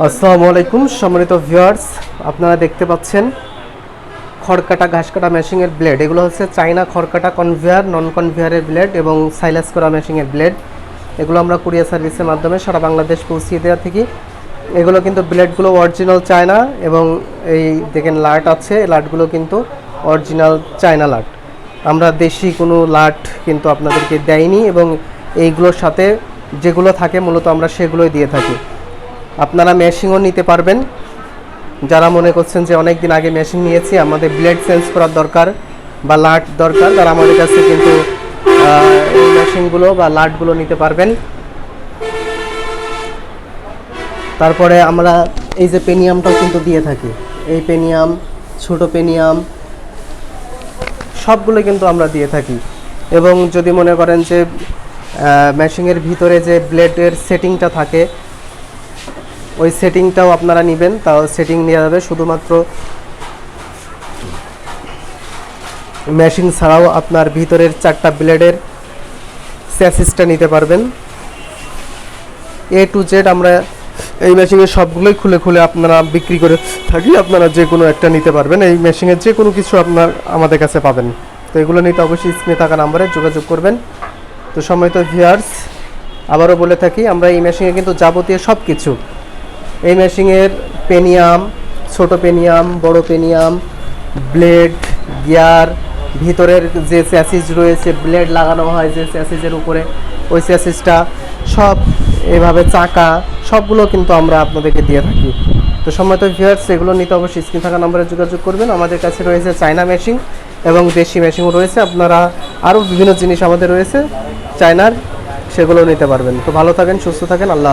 আসসালামু আলাইকুম, সম্মানিত ভিউয়ার্স, আপনারা দেখতে পাচ্ছেন খড়কাটা ঘাস কাটা মেশিনের ব্লেড। এগুলো হচ্ছে চাইনা খড়কাটা কনভেয়ার নন কনভেয়ারের ব্লেড এবং সাইলাস করা মেশিনের ব্লেড। এগুলো আমরা কুরিয়ার সার্ভিসের মাধ্যমে সারা বাংলাদেশ পৌঁছিয়ে দেওয়া থাকি। এগুলো কিন্তু ব্লেডগুলো অরিজিনাল চায়না এবং এই দেখেন লাট আছে লাটগুলো কিন্তু অরিজিনাল চায়না লাট। আমরা দেশি কোনো লাট কিন্তু আপনাদেরকে দেয়নি এবং এইগুলোর সাথে যেগুলো থাকে মূলত আমরা সেগুলোই দিয়ে থাকি। আপনারা মেশিনও নিতে পারবেন। যারা মনে করছেন যে অনেক দিন আগে মেশিন নিয়েছি, আমাদের ব্লেড চেঞ্জ করার দরকার বা লাট দরকার, তারা আমাদের কাছে কিন্তু এই মেশিনগুলো বা লাটগুলো নিতে পারবেন। তারপরে আমরা এই যে পেনিয়ামটাও কিন্তু দিয়ে থাকি। এই পেনিয়াম ছোট পেনিয়াম সবগুলো কিন্তু আমরা দিয়ে থাকি। এবং যদি মনে করেন যে মেশিনের ভিতরে যে ব্লেডের সেটিংটা থাকে ওই সেটিংটাও আপনারা নেবেন, তাও সেটিং নেওয়া যাবে। শুধুমাত্র মেশিন ছাড়াও আপনার ভিতরের চারটা ব্লেডের স্যাসিসটা নিতে পারবেন। এ টু জেড আমরা এই মেশিনের সবগুলোই খুলে খুলে আপনারা বিক্রি করে থাকি। আপনারা যে কোনো একটা নিতে পারবেন। এই মেশিনের যে কোনো কিছু আপনার আমাদের কাছে পাবেন। তো এগুলো নিতে অবশ্যই স্ক্রিনে থাকা নাম্বারে যোগাযোগ করবেন। তো সময় তো ভিয়ার্স আবারও বলে থাকি, আমরা এই মেশিনে কিন্তু যাবতীয় সব কিছু এই মেশিনের পেনিয়াম, ছোট পেনিয়াম, বড় পেনিয়াম, ব্লেড, গিয়ার, ভিতরের যে স্যাসিস রয়েছে, ব্লেড লাগানো হয় যে স্যাসিসের উপরে, ওই স্যাসিসটা সব এভাবে চাকা, সবগুলো কিন্তু আমরা আপনাদেরকে দিয়ে থাকি। তো সম্মত ভিউয়ার্স এগুলো নিতে অবশ্যই স্ক্রিন থাকা নম্বরে যোগাযোগ করবেন। আমাদের কাছে রয়েছে চায়না মেশিন এবং দেশি মেশিনও রয়েছে। আপনারা আরও বিভিন্ন জিনিস আমাদের রয়েছে, চায়নার, সেগুলো নিতে পারবেন। তো ভালো থাকেন, সুস্থ থাকেন, আল্লাহ